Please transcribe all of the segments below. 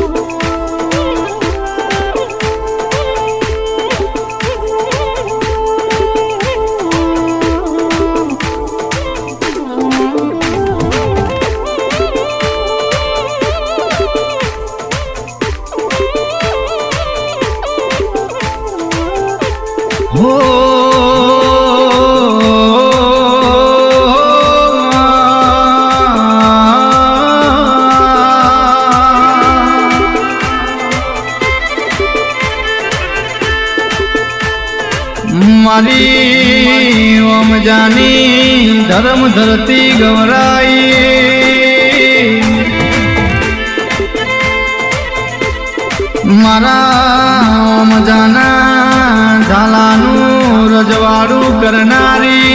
હો મારી ઓમ જાની, ધર્મ ધરતી ગવરાઈ મારા ઓમ જાના, ઝાલાનું રજવાડું કરનારી.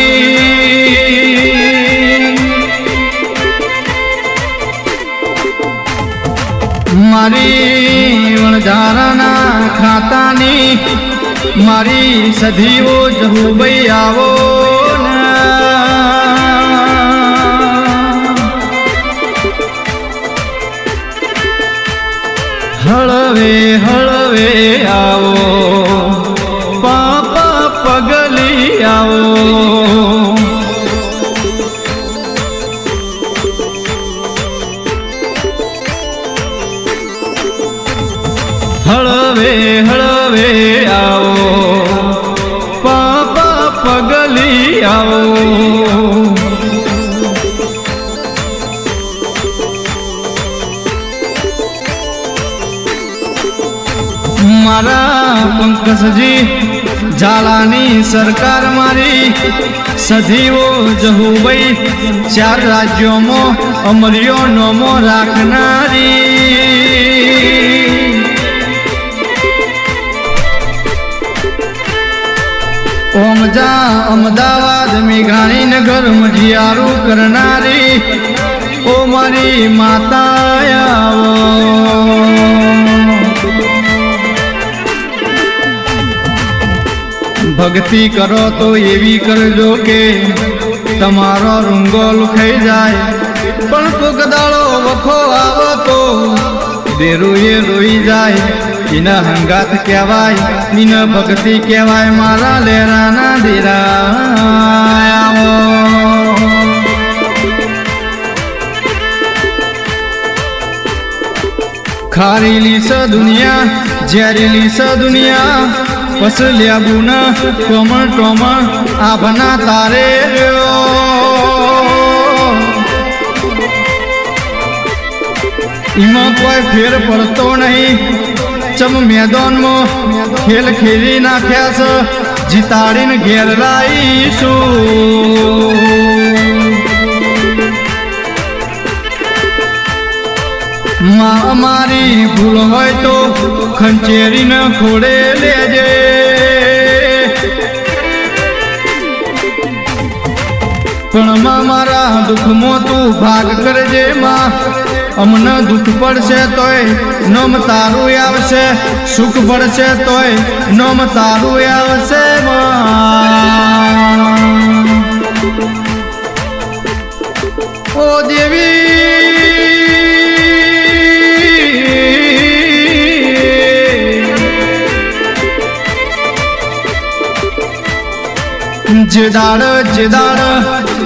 મારી વણઝારાના ખાતાની મારી સધીઓ જહુભાઈ આવો હળવે હળવે આવો પાપા પગલી આવો. મારા પંકજજી ઝાલાની સરકાર મારી, સધીઓ જહુભાઈ ચાર રાજ્યોમાં અમર્યો નોમો રાખનારી ઓમજા અમદાવાદ મેઘાણી નગર મઢિયારું કરનારી, ઓ મારી માતા આવો. ભક્તિ કરો તો એવી કરજો કે તમારો રૂંગો લુખાઈ જાય. પણ કોક દાડો વખો આવો તો દેરુએ રોઈ જાય. એના હંગાત કહેવાય, એના ભક્તિ કહેવાય, મારા લેરાના દેરા ખારેલી સ દુનિયા, ઝેરેલી સ દુનિયા પસલ્યા ગુના કોમણ ટોમણ આભના તારે એમાં કોઈ ફેર પડતો નહીં. ચમ મેદાનમાં ખેલ ખેલી નાખ્યા છે, જીતાડીને ઘેર લાવીશું. અમારી ભૂલ હોય તો ખંચેરીને ખોડે લેજે. પણ મારા દુઃખમાં તું ભાગ કરજે માં. અમને દુઃખ પડશે તોય નોમ તારું આવશે, સુખ પડશે તોય નોમ તારું આવશે માં. જેદાર જેદાડ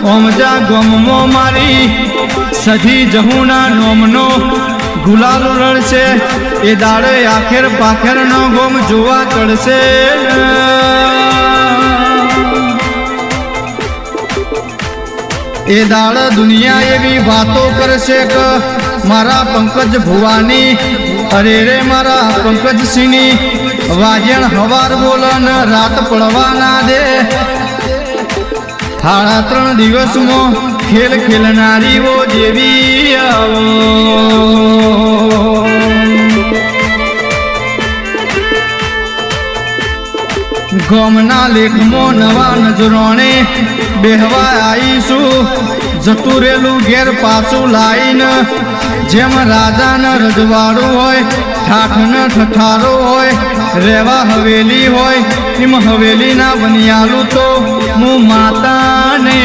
ઓમજા ગમમો મારી. સધી જહુના નોમનો ગુલાલ રળશે. એ દાડે આખેર પાખેરનો ગોમ જોવા ચડશે. એ દાડ દુનિયા એવી વાતો કરશે કે, મારા પંકજ ભુવાની. અરે રે મારા પંકજસિંહની વાજણ હવાર બોલન રાત પડવા ના દે. સાડા ત્રણ દિવસમાં ખેલ ખેલનારીઓ જેવી આવો. ગમના લેખમાં નવા નજરોને બેહવા આવીશું. જતું રેલું ઘેર પાછું લાવીને જેમ રાજાના રજવાડું હોય ઠાઠને ઠઠારો હોય, રેવા હવેલી હોય, એમ હવેલીના બનિયાલું તો હું માતાને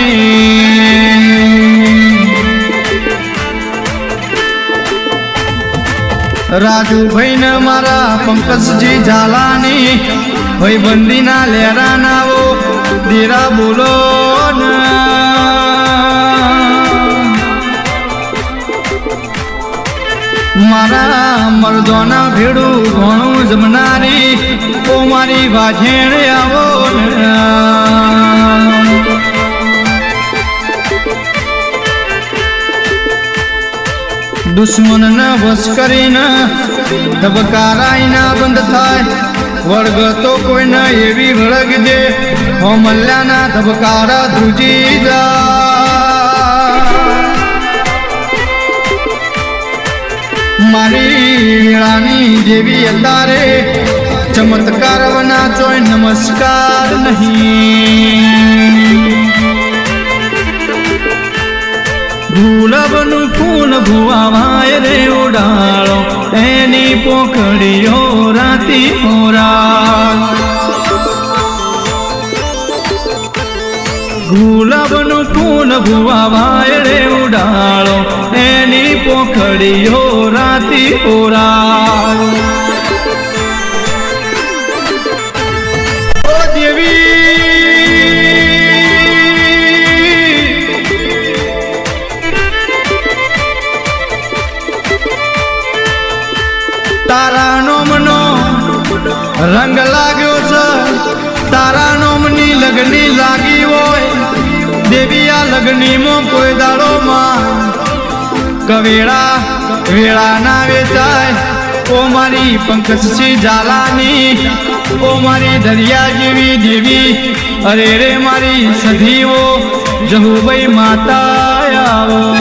રાજુભાઈ ને મારા પંકજજી ઝાલાની ભાઈ બંદીના લેરા નાવો દેરા બોલો ને. મારા મરદોના ભેડું ઘણું જમનારી ઓ મારી વાજેણ આવો. દુશ્મનને વશ કરીને ધબકારાઈના બંધ થાય. વર્ગ તો કોઈને એવી વળગ દે હો મલ્યાના ધબકારા ધ્રુજી મારી વીણાની દેવી અતારે ચમત્કાર વના ચોય નમસ્કાર નહીં. ગુલાબનું ફૂલ ભુવાવાય રે ઉડાળો, એની પોખડીઓ રાતી મોરા ગુલાબનું ફૂલ ભુવા રે ઉડાળો એની પોખડીઓ રાતી ઓરા ઓ દેવી તારા નોમનો રંગ દેવી આ કોઈ દાડો માં. કવેળા વેળા ના વેચાય. ઓ મારી પંકજસિંહ ઝાલાની. ઓ મારી દરિયા જેવી દેવી. અરે રે મારી સધીઓ, જહુભાઈ માતા આવો.